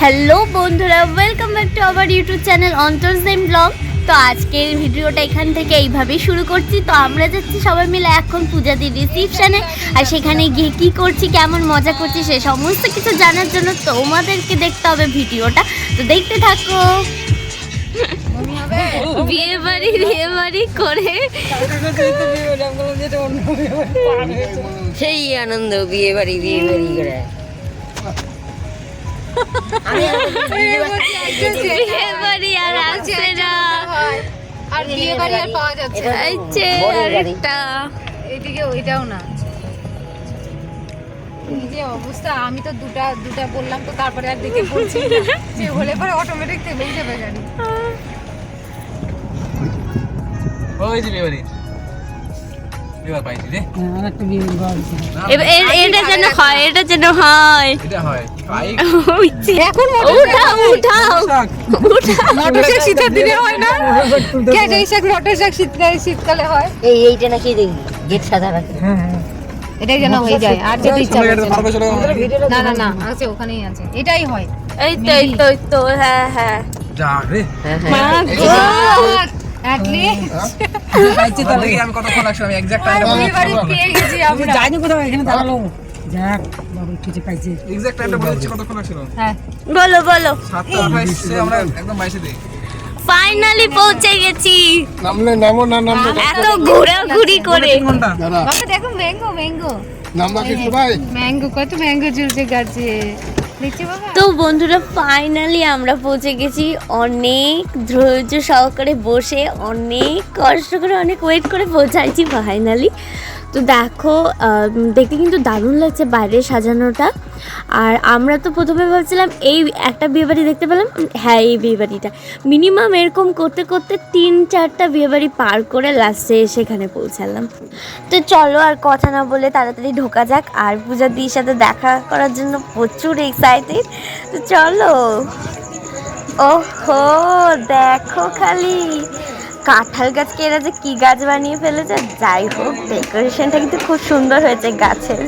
Hello বন্ধুরা welcome back to our YouTube channel Antar same blog তো আজকের ভিডিওটা এখান থেকে এইভাবেই শুরু করছি। তো আমরা যাচ্ছি সবাই মিলে এখন পূজাদির রিসিপশানে আর সেখানে গিয়ে কি করছি, কেমন মজা করছি, সে সমস্ত কিছু জানার জন্য তোমাদেরকে দেখতে হবে ভিডিওটা। তো দেখতে থাকো। বিয়ে বাড়ি বিয়ে বাড়ি করে সেই আনন্দ বিয়ে বাড়ি বিয়ে বাড়ি করে। বিয়ে বাড়ি আর আসছে না। আর বিয়ে বাড়ি আর পাওয়া যাচ্ছে। আরেকটা। এদিকে ওইটাও না। এই যে অবস্থা আমি তো দুটা দুটা বললাম তো তারপরে আর দেখে বলছি। যে হলে পরে অটোমেটিক থেমেই যাবে গাড়ি। ওই যে বিয়েবাড়ি এবার পাইছি রে এটা যেন হয় এটা যেন হয়। এটা হয়। পাই। ওই যে। এখন উঠাও উঠাও। উঠাও। মটর শাক শীতের দিনে হয় না? কেটে শাক মটর শাক শীতকালে শীতকালে হয়? এই এইটা নাকি দেখি গেট সাদা রাখে এটাই যেন হয়ে যায়। আর যেতে ইচ্ছা চলে গেছে করছে ভালো চলে গেছে না না না আছে ওখানেই আছে। এটাই হয়। এই তো এই তো তো হ্যাঁ হ্যাঁ। রে। হ্যাঁ হ্যাঁ। আমি কতক্ষণ লাগছে আমি এক্সাক্ট টাইমটা পেয়ে গেছি আমরা। যাইনি কোথাও? এখানে দাঁড়াল যাক বাবু কিছু পাইছে। এক্সাক্ট টাইমটা বলে দিচ্ছি কতক্ষণ লাগছিল হ্যাঁ। বলো বলো। সাতটা আঠাইশে আমরা একদম বাইশে দিই। ফাইনালি পৌঁছে গেছি। নামলে নামো না নামলে এত ঘোরাঘুরি করে বাবা দেখো ম্যাঙ্গো ম্যাঙ্গো নামবা কি ম্যাঙ্গো কত ম্যাঙ্গো ঝুলছে গাছে। তো বন্ধুরা ফাইনালি আমরা পৌঁছে গেছি। অনেক ধৈর্য সহকারে বসে, অনেক কষ্ট করে, অনেক ওয়েট করে পৌঁছাইছি ফাইনালি তো দেখো দেখতে কিন্তু দারুণ লাগছে বাইরে সাজানোটা। আর আমরা তো প্রথমে ভাবছিলাম এই একটা বিয়েবাড়ি দেখতে পেলাম। হ্যাঁ এই বিয়েবাড়িটা মিনিমাম এরকম করতে করতে তিন চারটা বিয়েবাড়ি পার করে লাস্টে সেখানে পৌঁছালাম। তো চলো আর কথা না বলে তাড়াতাড়ি ঢোকা যাক। আর পূজা দির সাথে দেখা করার জন্য প্রচুর এক্সাইটেড তো চলো। ওহো, দেখো খালি। কাঁঠাল গাছকে এরা যে কি গাছ বানিয়ে ফেলেছে যাই হোক ডেকোরেশনটা কিন্তু খুব সুন্দর হয়েছে গাছের।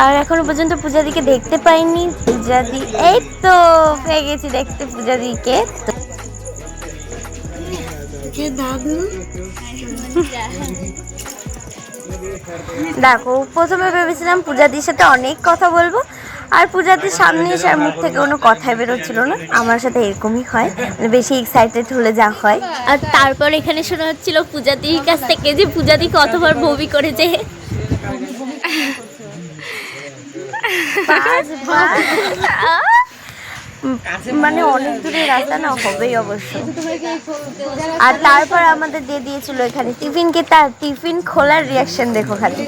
আর এখনও পর্যন্ত পূজাদিকে দেখতে পাইনি। পূজাদি এই তো পেয়ে গেছি দেখতে পূজাদিকে। দেখো প্রথমে ভেবেছিলাম পূজাদির সাথে অনেক কথা বলব। আর পূজাদির সামনে এসে আর মুখ থেকে কোনো কথাই বেরোচ্ছিল না। আমার সাথে এরকমই হয় মানে বেশি এক্সাইটেড হলে যা হয়। আর তারপর এখানে শোনা হচ্ছিল পূজাদির কাছ থেকে যে পূজাদি কতবার বমি করেছে। মানে অনেক দূরে রাস্তা না হবেই অবশ্য। আর তারপর আমাদের দিয়ে দিয়েছিল এখানে টিফিনকে তার টিফিন খোলার রিয়াকশন দেখো খালি।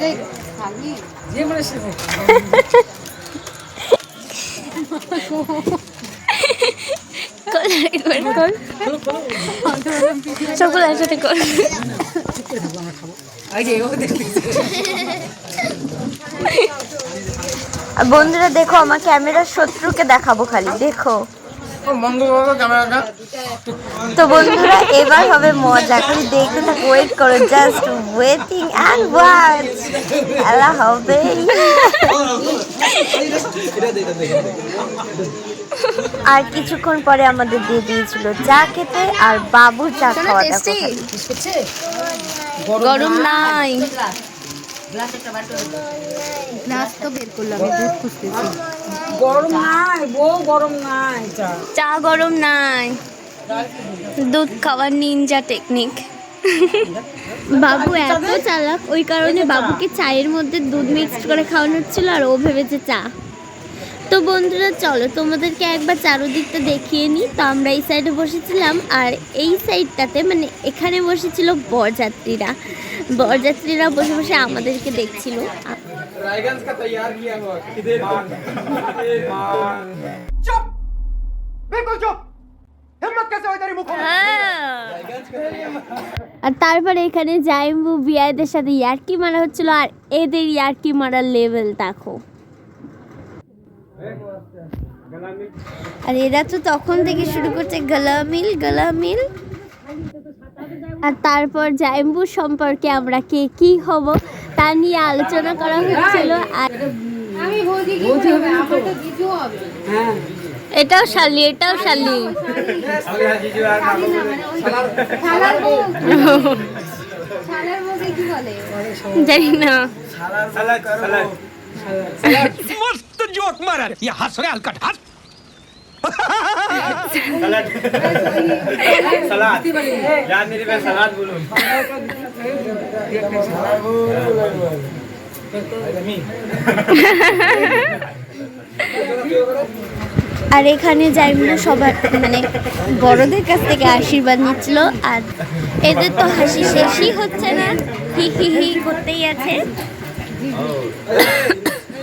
সবগুলো একসাথে কর বন্ধুরা দেখো আমার ক্যামেরার শত্রুকে দেখাবো খালি দেখো। তো বন্ধুরা এবার হবে মজা খালি দেখতে থাকো ওয়েট করো জাস্ট ওয়েটিং অ্যান্ড ওয়াচ খেলা হবে। আর কিছুক্ষণ পরে আমাদের দিয়ে দিয়েছিল চা খেতে আর বাবু চা খাওয়া দেখো। খালি। গরম নাই। গ্লাস তো বের করলাম দুধ খুঁজতেছি। গরম নাই বউ গরম নাই চা। চা গরম নাই। দুধ খাওয়ার নিনজা টেকনিক বাবু এত চালাক? ওই কারণে বাবুকে চায়ের মধ্যে দুধ মিক্সড করে খাওয়ানো হচ্ছিল আর ও ভেবেছে চা। তো বন্ধুরা, চলো তোমাদেরকে একবার চারোদিকটা দেখিয়ে নিই তো আমরা এই সাইডে বসেছিলাম, আর এই সাইডটাতে মানে এখানে বসেছিল বরযাত্রীরা। বরযাত্রীরা বসে বসে আমাদেরকে দেখছিল। আর তারপরে এখানে জাইম্বু বিয়াদের সাথে ইয়ার্কি মারা হচ্ছিল, আর এদের ইয়ার্কি মারার লেভেল দেখো। আর এরা তো তখন থেকে শুরু করছে গলামিল গলামিল। আর তারপর জাইম্বু সম্পর্কে আমরা কে কি হব তা নিয়ে আলোচনা করা হচ্ছিল। আর হবে এটাও শালি এটাও শালি। জানি না। मस्त जोक मारा ये हंस रहे हलकट हंस सलाद यार मेरी मैं सलाद बोलूं আর এখানে জাইমুনা সবার মানে বড়দের কাছ থেকে আশীর্বাদ নিচ্ছিল আর এদের তো হাসি শেষই হচ্ছে না হি হি হি করতেই আছে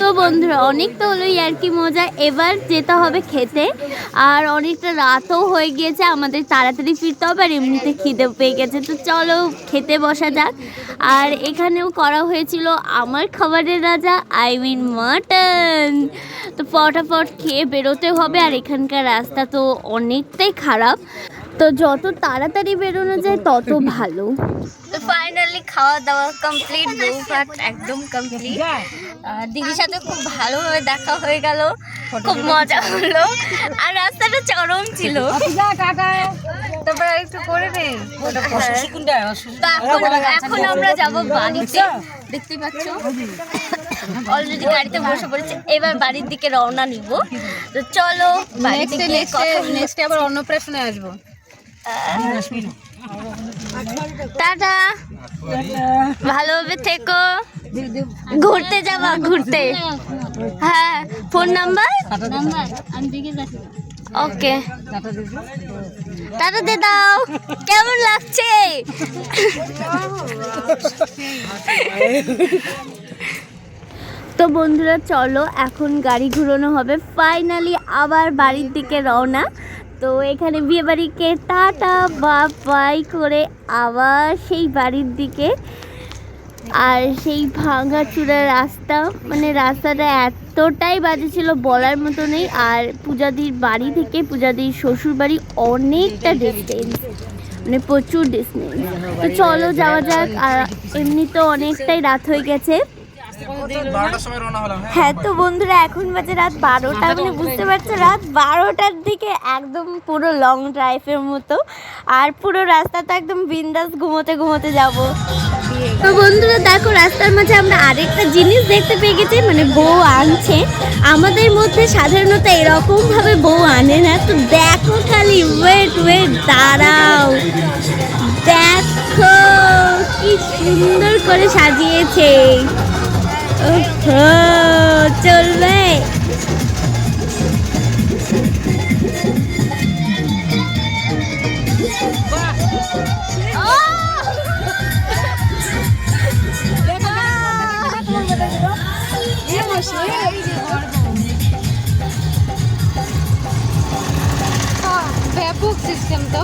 তো বন্ধুরা অনেক তো হলো ইয়ার্কি মজা। এবার যেতে হবে খেতে। আর অনেকটা রাতও হয়ে গিয়েছে, আমাদের তাড়াতাড়ি ফিরতে হবে আর এমনিতে খিদে পেয়ে গেছে। তো চলো, খেতে বসা যাক। আর এখানেও করা হয়েছিল আমার খাবারের রাজা আই মিন মাটন তো ফটাফট খেয়ে বেরোতে হবে, আর এখানকার রাস্তা তো অনেকটাই খারাপ। তো যত তাড়াতাড়ি বেরোনো যায় তত ভালো। তো ফাইনালি খাওয়া দাওয়া কমপ্লিট বউভাত একদম কমপ্লিট দিদির সাথে খুব ভালোভাবে দেখা হয়ে গেল। খুব মজা হলো। আর রাস্তাটা চরম ছিল। তারপর একটু করে নে। এখন এখন আমরা যাব বাড়িতে। দেখতে পাচ্ছ? অলরেডি গাড়িতে বসে পড়েছে। এবার বাড়ির দিকে রওনা নিব। তো চলো নেক্সট। নেক্সট আবার অন্নপ্রাশনে আসব। টাটা। ভালোভাবে থেকো। ঘুরতে যাবা, ঘুরতে। হ্যাঁ ফোন নাম্বার? ওকে। টাটা দে দাও। কেমন লাগছে? তো বন্ধুরা, চলো, এখন গাড়ি ঘুরানো হবে। ফাইনালি আবার বাড়ির দিকে রওনা। তো এখানে বিয়ে বাড়িকে টাটা বা বাই করে আবার সেই বাড়ির দিকে। আর সেই ভাঙা চূড়া রাস্তা মানে রাস্তাটা এতটাই বাজে ছিল বলার মতো নেই। আর পূজাদির বাড়ি থেকে পূজাদির শ্বশুর বাড়ি অনেকটা ডিস্টেন্স মানে প্রচুর ডিস্টেন্স তো চলো যাওয়া যাক, আর এমনি তো অনেকটাই রাত হয়ে গেছে। হ্যাঁ। হ্যাঁ তো বন্ধুরা এখন বাজে রাত বারোটা। মানে বুঝতে পারছ রাত বারোটার দিকে একদম পুরো লং ড্রাইভের মতো। আর পুরো রাস্তা তো একদম বিন্দাস ঘুমোতে ঘুমোতে যাব। তো বন্ধুরা দেখো রাস্তার মাঝে আমরা আরেকটা জিনিস দেখতে পেয়ে গেছি মানে বউ আনছে। আমাদের মধ্যে সাধারণত এরকম ভাবে বউ আনে না। তো দেখো খালি ওয়েট ওয়েট দাঁড়াও। দেখো কি সুন্দর করে সাজিয়েছে। চলবে। ব্যাপক সিস্টেম তো।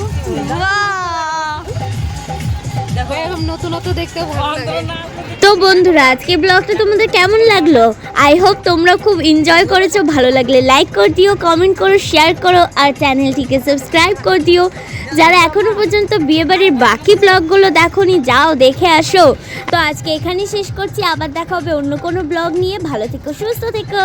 এরকম নতুন নতুন দেখতে ভালো লাগে। তো বন্ধুরা আজকে ব্লগটা তোমাদের কেমন লাগল? আই হোপ তোমরা খুব এনজয় করেছ, ভালো লাগলে লাইক করে দিও কমেন্ট করো শেয়ার করো, আর চ্যানেলটিকে সাবস্ক্রাইব করে দিও। যারা এখনও পর্যন্ত বিয়েবাড়ির বাকি ব্লগগুলো দেখোনি, যাও দেখে আসো। তো আজকে এখানেই শেষ করছি, আবার দেখা হবে অন্য কোনো ব্লগ নিয়ে। ভালো থেকো, সুস্থ থেকো।